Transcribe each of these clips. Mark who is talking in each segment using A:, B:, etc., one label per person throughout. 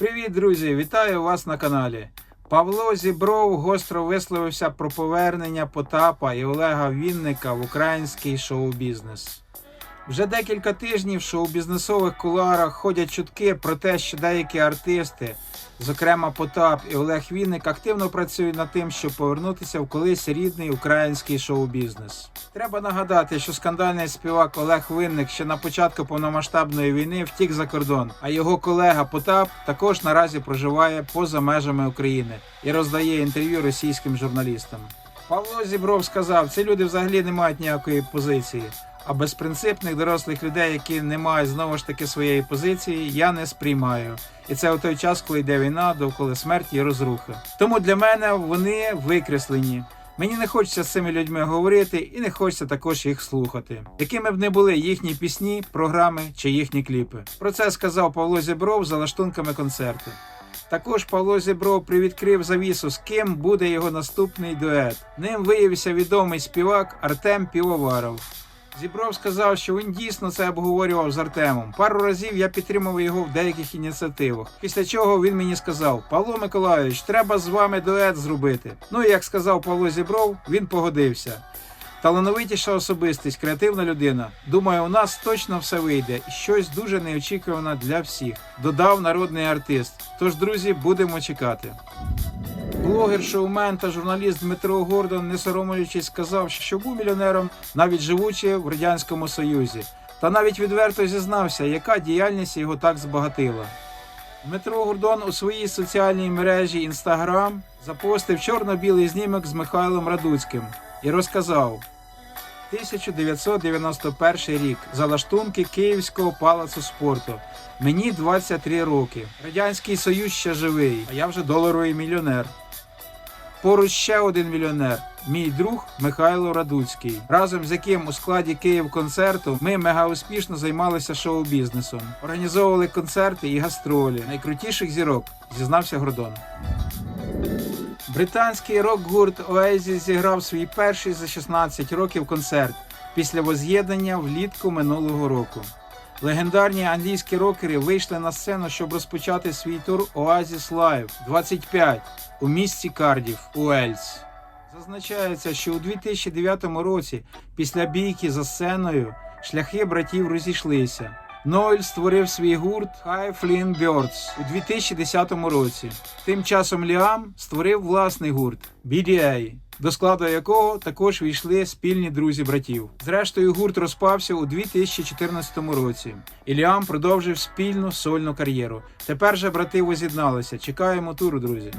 A: Привіт, друзі! Вітаю вас на каналі. Павло Зібров гостро висловився про повернення Потапа і Олега Вінника в український шоу-бізнес. Вже декілька тижнів в шоу-бізнесових кулуарах ходять чутки про те, що деякі артисти, зокрема Потап і Олег Вінник, активно працюють над тим, щоб повернутися в колись рідний український шоу-бізнес. Треба нагадати, що скандальний співак Олег Винник ще на початку повномасштабної війни втік за кордон, а його колега Потап також наразі проживає поза межами України і роздає інтерв'ю російським журналістам. Павло Зібров сказав, ці люди взагалі не мають ніякої позиції. А безпринципних дорослих людей, які не мають знову ж таки своєї позиції, я не сприймаю. І це у той час, коли йде війна, довкола смерті і розрухи. Тому для мене вони викреслені. Мені не хочеться з цими людьми говорити і не хочеться також їх слухати, якими б не були їхні пісні, програми чи їхні кліпи. Про це сказав Павло Зібров за лаштунками концерту. Також Павло Зібров привідкрив завісу, з ким буде його наступний дует. Ним виявився відомий співак Артем Півоваров. Зібров сказав, що він дійсно це обговорював з Артемом. Пару разів я підтримував його в деяких ініціативах. Після чого він мені сказав: Павло Миколайович, треба з вами дует зробити. Ну і як сказав Павло Зібров, він погодився. Талановитіша особистість, креативна людина. Думаю, у нас точно все вийде і щось дуже неочікуване для всіх. Додав народний артист. Тож, друзі, будемо чекати. Блогер, шоумен та журналіст Дмитро Гордон, не соромлюючись, сказав, що був мільйонером, навіть живучи в радянському союзі, та навіть відверто зізнався, яка діяльність його так збагатила. Дмитро Гордон у своїй соціальній мережі Instagram запостив чорно-білий знімок з Михайлом Радуцьким і розказав. 1991 рік залаштунки Київського палацу спорту. Мені 23 роки. Радянський Союз ще живий, а я вже доларовий мільйонер. Поруч ще один мільйонер, мій друг Михайло Радуцький, разом з яким у складі Київ концерту ми мега успішно займалися шоу-бізнесом, організовували концерти і гастролі найкрутіших зірок, зізнався Гордон. Британський рок-гурт Oasis зіграв свій перший за 16 років концерт після воз'єднання влітку минулого року. Легендарні англійські рокери вийшли на сцену, щоб розпочати свій тур Oasis Live 25 у місті Кардів, Уельс. Зазначається, що у 2009 році, після бійки за сценою, шляхи братів розійшлися. Ноель створив свій гурт High Flynn Birds у 2010 році. Тим часом Ліам створив власний гурт BDA, до складу якого також війшли спільні друзі братів. Зрештою, гурт розпався у 2014 році. І Ліам продовжив спільну сольну кар'єру. Тепер же брати воз'єдналися. Чекаємо туру, друзі.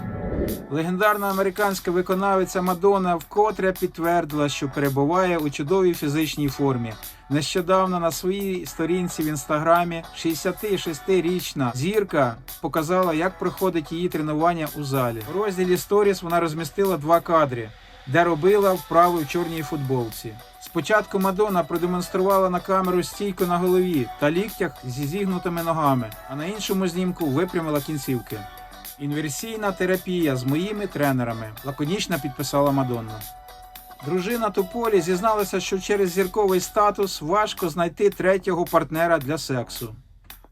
A: Легендарна американська виконавиця Мадонна вкотре підтвердила, що перебуває у чудовій фізичній формі. Нещодавно на своїй сторінці в інстаграмі 66-річна зірка показала, як проходить її тренування у залі. У розділі Сторіс вона розмістила два кадри, де робила вправи в чорній футболці. Спочатку Мадонна продемонструвала на камеру стійку на голові та ліктях зі зігнутими ногами, а на іншому знімку випрямила кінцівки. Інверсійна терапія з моїми тренерами, лаконічно підписала Мадонна. Дружина Тополі зізналася, що через зірковий статус важко знайти третього партнера для сексу.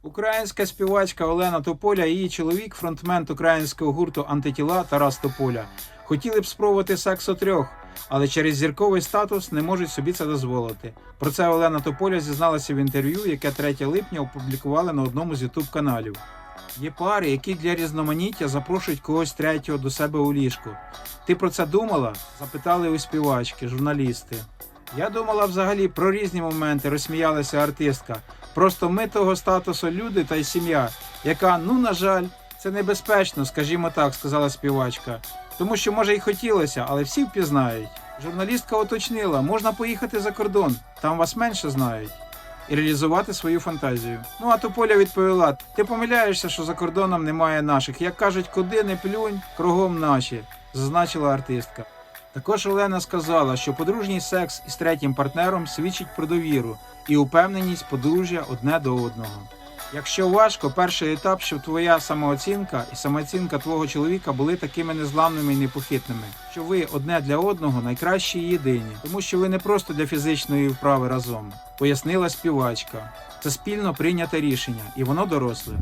A: Українська співачка Олена Тополя і її чоловік, фронтмен українського гурту Антитіла Тарас Тополя, хотіли б спробувати секс у трьох, але через зірковий статус не можуть собі це дозволити. Про це Олена Тополя зізналася в інтерв'ю, яке 3 липня опублікували на одному з ютуб каналів. Є пари, які для різноманіття запрошують когось третього до себе у ліжку. Ти про це думала? запитали у співачки, журналісти. Я думала взагалі про різні моменти, розсміялася артистка. Просто ми того статусу люди та й сім'я, яка, ну на жаль, це небезпечно, скажімо так, сказала співачка. Тому що, може, й хотілося, але всі впізнають. Журналістка уточнила, можна поїхати за кордон, там вас менше знають. І реалізувати свою фантазію. Ну а Тополя відповіла: ти помиляєшся, що за кордоном немає наших. Як кажуть, куди не плюнь, кругом наші, зазначила артистка. Також Олена сказала, що подружній секс із третім партнером свідчить про довіру і упевненість подружжя одне до одного. Якщо важко, перший етап, щоб твоя самооцінка і самооцінка твого чоловіка були такими незламними і непохитними, що ви одне для одного найкращі і єдині, тому що ви не просто для фізичної вправи разом, пояснила співачка. Це спільно прийняте рішення, і воно доросле.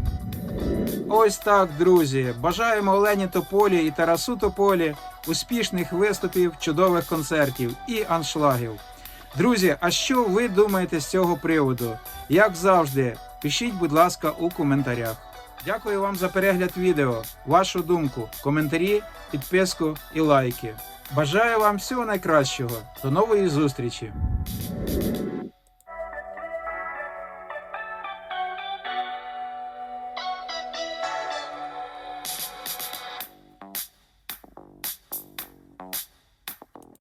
A: Ось так, друзі. Бажаємо Олені Тополі і Тарасу Тополі успішних виступів, чудових концертів і аншлагів. Друзі, а що ви думаєте з цього приводу? Як завжди, пишіть, будь ласка, у коментарях. Дякую вам за перегляд відео, вашу думку, коментарі, підписку і лайки. Бажаю вам всього найкращого. До нової зустрічі!